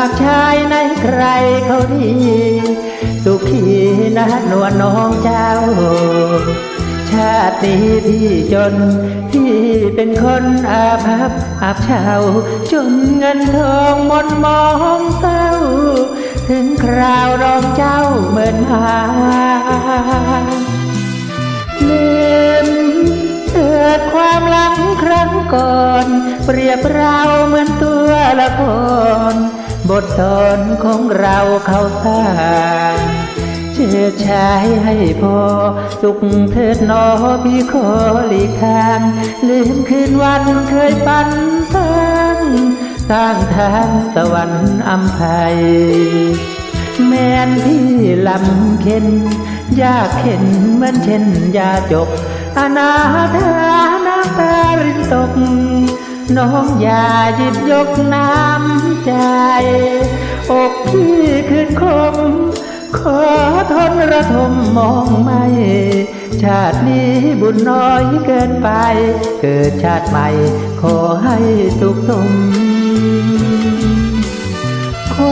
ากชายในใครเขาดี สุขีนะนวลน้องเจ้า ชาตินี้พี่จน พี่เป็นคนอาภัพอาบเช้าจนเงินทองหมดมองเศร้า ถึงคราวรองเจ้าเหมือนหาลืมเถิดความหลังครั้งก่อน เปรียบเราเหมือนตัวละคร บทตอนของเราเขาสร้างเชิดชายให้พอ สุขเถิดนอพี่ขอหลีกทาง ลืมคืนวันเคยฝันตั้งสร้างทางสวรรค์อำไพยแม่นที่ลำเข็นยากเข็นเหมือนเช่นยาจกอนาถาน้ำตารินตก น้องอย่าหยิบยกน้ำใจ อกพี่คืนคม ขอทนระทมมองไม่ ชาตินี้บุญน้อยเกินไป เกิดชาติใหม่ ขอให้สุขสม คว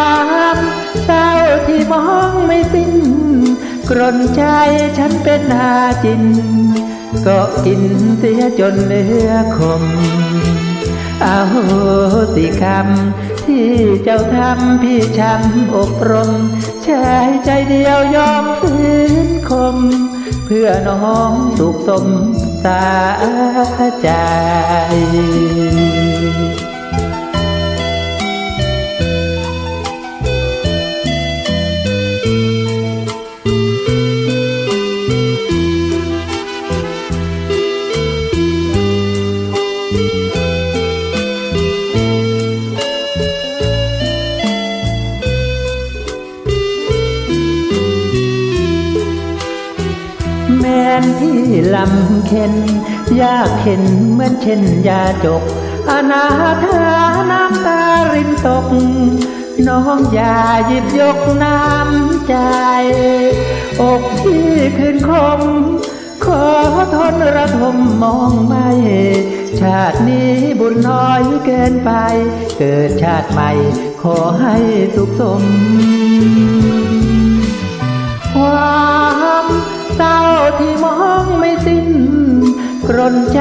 ามเศร้าที่มองไม่สิ้น กรนใจฉันเป็นหาจิน ก็กินเสียจนเนื้อคมอาโหสิคำที่เจ้าทำพี่ช้ำอกรมชายใจเดียวยอมพื้นคม เพื่อน้องสุขสมตาใจ นที่ลำเข็นยากเข็นเหมือนเช่นยาจก อนาถาน้ำตารินตก น้องอย่าหยิบยกน้ำใจ อกที่คืนคม ขอทนระทมมองไม่ ชาตินี้บุญน้อยเกินไป เกิดชาติใหม่ ขอให้สุขสม นใจ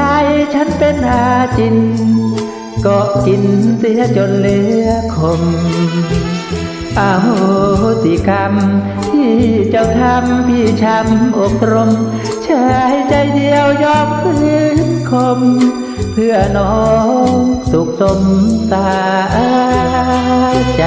ฉันเป็นอาจิน ก็กินเสียจนเหลือคมอาโหสิกรรมที่เจ้าทำพี่ช้ำอกรมชายใจเดียวยอมคืนคม เพื่อน้องสุขสมตาใจ